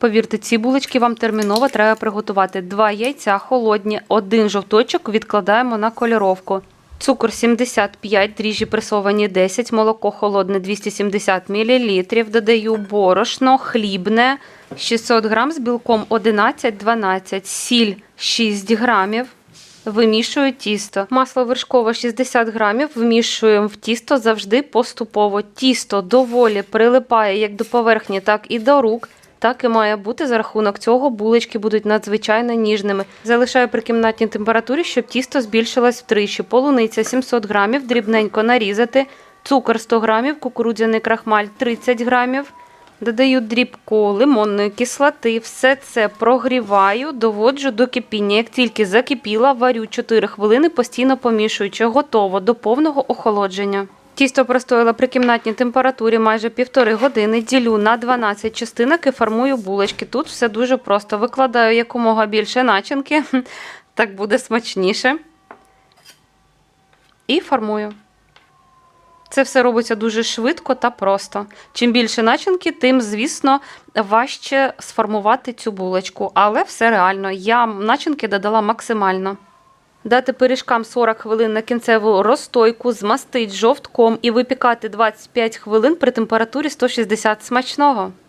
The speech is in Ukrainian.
Повірте, ці булочки вам терміново треба приготувати. Два яйця холодні, один жовточок відкладаємо на кольоровку. Цукор 75, дріжджі пресовані 10, молоко холодне 270 мл. Додаю борошно, хлібне 600 грам з білком 11-12, сіль 6 грамів. Вимішую тісто. Масло вершкове 60 грамів. Вмішуємо в тісто завжди поступово. Тісто доволі прилипає як до поверхні, так і до рук. Так і має бути за рахунок цього булочки будуть надзвичайно ніжними. Залишаю при кімнатній температурі, щоб тісто збільшилось втричі. Полуниця 700 грамів, дрібненько нарізати, цукор 100 грамів, кукурудзяний крахмаль 30 грамів. Додаю дрібку лимонної кислоти, все це прогріваю, доводжу до кипіння. Як тільки закипіла, варю 4 хвилини, постійно помішуючи. Готово до повного охолодження. Тісто простояло при кімнатній температурі майже півтори години. Ділю на 12 частинок і формую булочки. Тут все дуже просто. Викладаю якомога більше начинки, так буде смачніше. І формую. Це все робиться дуже швидко та просто. Чим більше начинки, тим, звісно, важче сформувати цю булочку. Але все реально. Я начинки додала максимально. Дати пиріжкам 40 хвилин на кінцеву розстойку, змастить жовтком і випікати 25 хвилин при температурі 160 смачного.